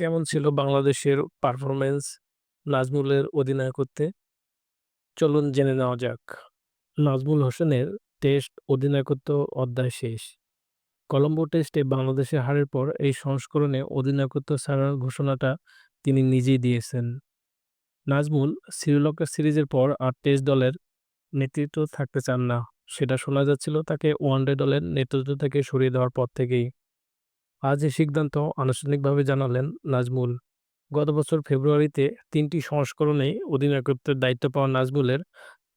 কেমন ছিল বাংলাদেশের পারফরমেন্স নাজমুলের অধিনায়কত্বে? চলুন জেনে নেওয়া যাক। নাজমুল হোসেনের টেস্ট অধিনায়কত্ব অধ্যায় শেষ। কলম্বো টেস্টে বাংলাদেশের হারের পর এই সংস্করণে অধিনায়কত্ব ছাড়ার ঘোষণাটা তিনি নিজেই দিয়েছেন। নাজমুল শ্রীলঙ্কা সিরিজের পর আর টেস্ট দলের নেতৃত্ব থাকতে চান না। সেটা শোনা যাচ্ছিল তাকে ওয়ানডে দলের নেতৃত্ব থেকে সরিয়ে দেওয়ার পর থেকেই। আজ এই সিদ্ধান্ত আনুষ্ঠানিকভাবে জানালেন নাজমুল। গত বছর ফেব্রুয়ারিতে তিনটি সংস্করণেই অধিনায়কত্বের দায়িত্ব পাওয়া নাজমুলের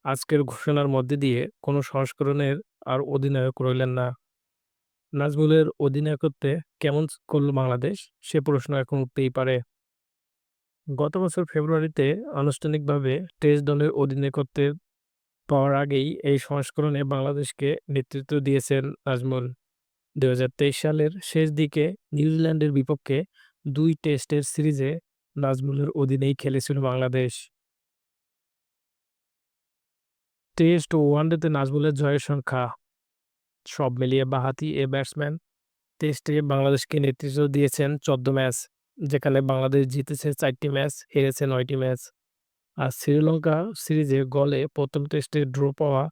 আজকের ঘোষণার মধ্যে দিয়ে কোনো সংস্করণের আর অধিনায়ক রইলেন না। নাজমুলের অধিনায়কত্বে কেমন করল বাংলাদেশ সে প্রশ্ন এখন উঠতেই পারে। গত বছর ফেব্রুয়ারিতে আনুষ্ঠানিকভাবে টেস্ট দলের অধিনায়কত্বে পাওয়ার আগেই এই সংস্করণে বাংলাদেশকে নেতৃত্ব দিয়েছেন নাজমুল। দুই হাজার তেইশ সালের শেষ দিকে নিউজিল্যান্ডের বিপক্ষে দুই টেস্টের সিরিজে নাজমুলের অধীনেই খেলেছিল বাংলাদেশ। টেস্ট ও ওয়ানডেতে নাজমুলের জয়ের সংখ্যা সব মিলিয়ে বাহাতি। এ ব্যাটসম্যান টেস্টে বাংলাদেশকে নেতৃত্ব দিয়েছেন চোদ্দ ম্যাচ, যেখানে বাংলাদেশ জিতেছে চারটি ম্যাচ, হেরেছে নয়টি ম্যাচ। আর শ্রীলঙ্কা সিরিজে গলে প্রথম টেস্টে ড্র পাওয়া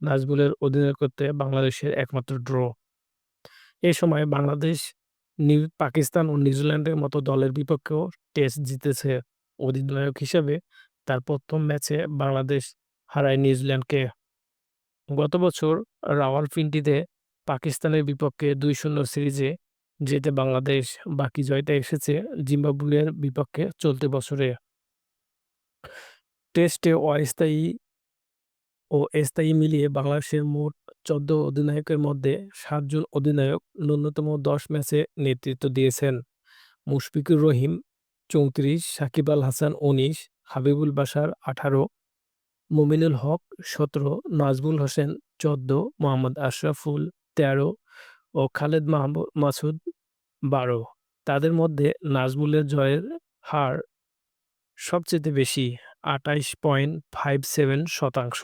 নাজমুলের অধিনায়কত্বে বাংলাদেশের একমাত্র ড্র। এ সময় বাংলাদেশ, নিউ, পাকিস্তান ও নিউজিল্যান্ডের মতো দলের বিপক্ষেও টেস্ট জিতেছে অধিনায়ক হিসেবে। তার প্রথম ম্যাচে বাংলাদেশ হারায় নিউজিল্যান্ডকে। গত বছর রাওয়ালপিন্ডিতে পাকিস্তানের বিপক্ষে দুই শূন্য সিরিজে যেতে বাংলাদেশ বাকি জয়টা এসেছে জিম্বাবুয়ের বিপক্ষে চলতি বছরে। টেস্টে অস্থায়ী ও স্থায়ী মিলিয়ে বাংলাদেশের মোট চোদ্দ অধিনায়কের মধ্যে সাতজন অধিনায়ক ন্যূনতম দশ ম্যাচে নেতৃত্ব দিয়েছেন। মুশফিকুর রহিম চৌত্রিশ, সাকিব আল হাসান উনিশ, হাবিবুল বাসার আঠারো, মুমিনুল হক সতেরো, নাজমুল হোসেন চোদ্দ, মোহাম্মদ আশরাফুল তেরো ও খালেদ মাহমুদ মাসুদ বারো। তাদের মধ্যে নাজমুলের জয়ের হার সবচেয়ে বেশি, আটাইশ পয়েন্ট ফাইভ সেভেন শতাংশ।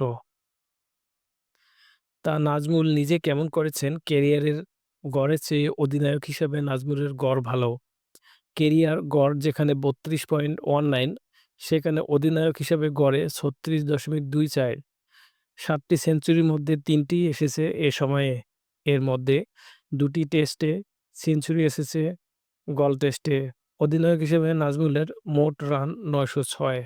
তা নাজমুল নিজে কেমন করেছেন? কেরিয়ারের গড়ের চেয়ে অধিনায়ক হিসেবে নাজমুলের গড় ভালো। কেরিয়ার গড় যেখানে বত্রিশ পয়েন্ট ওয়ান নাইন, সেখানে অধিনায়ক হিসেবে গড়ে ছত্রিশ দশমিক দুই চার। সাতটি সেঞ্চুরির মধ্যে তিনটি এসেছে এ সময়ে। এর মধ্যে দুটি টেস্টে সেঞ্চুরি এসেছে গল টেস্টে। অধিনায়ক হিসেবে নাজমুলের মোট রান নয়শো ছয়।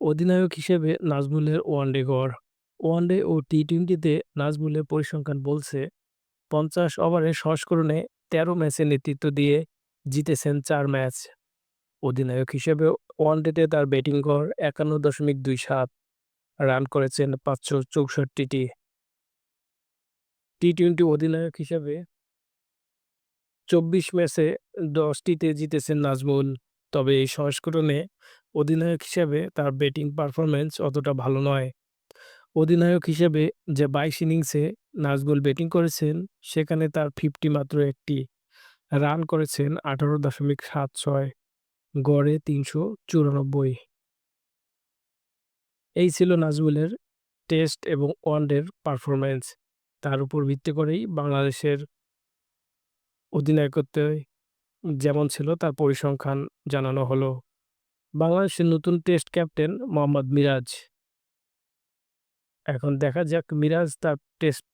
অধিনায়ক হিসেবে নাজমুলের ওয়ানডে গড়। ওয়ানডে ও টি টোয়েন্টিতে নাজমুলের পরিসংখ্যান বলছে, পঞ্চাশ ওভারে সংস্করণে তেরো ম্যাচে নেতৃত্ব দিয়ে জিতেছেন চার ম্যাচ। অধিনায়ক হিসেবে ওয়ানডেতে তার ব্যাটিং গড় একান্ন দশমিক দুই সাত, রান করেছেন পাঁচশো চৌষট্টিটি। টি টোয়েন্টি অধিনায়ক হিসেবে চব্বিশ ম্যাচে দশটিতে জিতেছেন নাজমুল, তবে এই সংস্করণে অধিনায়ক হিসেবে তার ব্যাটিং পারফরমেন্স অতটা ভালো নয়। অধিনায়ক হিসেবে যে বাইশ ইনিংসে নাজমুল ব্যাটিং করেছেন, সেখানে তার ফিফটি মাত্র একটি রান করেছেন আঠারো দশমিক সাত ছয় গড়ে তিনশো চুরানব্বই। এই ছিল নাজমুলের টেস্ট এবং ওয়ানডের পারফরমেন্স তার উপর ভিত্তি করেই বাংলাদেশের অধিনায়কত্বে যেমন ছিল তার পরিসংখ্যান জানানো হলো। বাংলাদেশের নতুন টেস্ট ক্যাপ্টেন মোহাম্মদ মিরাজ। এখন দেখা যাক মিরাজ তার টেস্ট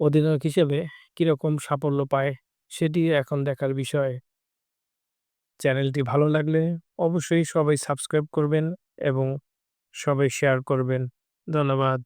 অধিনায়ক হিসেবে কীরকম সাফল্য পায় সেটি এখন দেখার বিষয়। চ্যানেলটি ভালো লাগলে অবশ্যই সবাই সাবস্ক্রাইব করবেন এবং সবাই শেয়ার করবেন। ধন্যবাদ।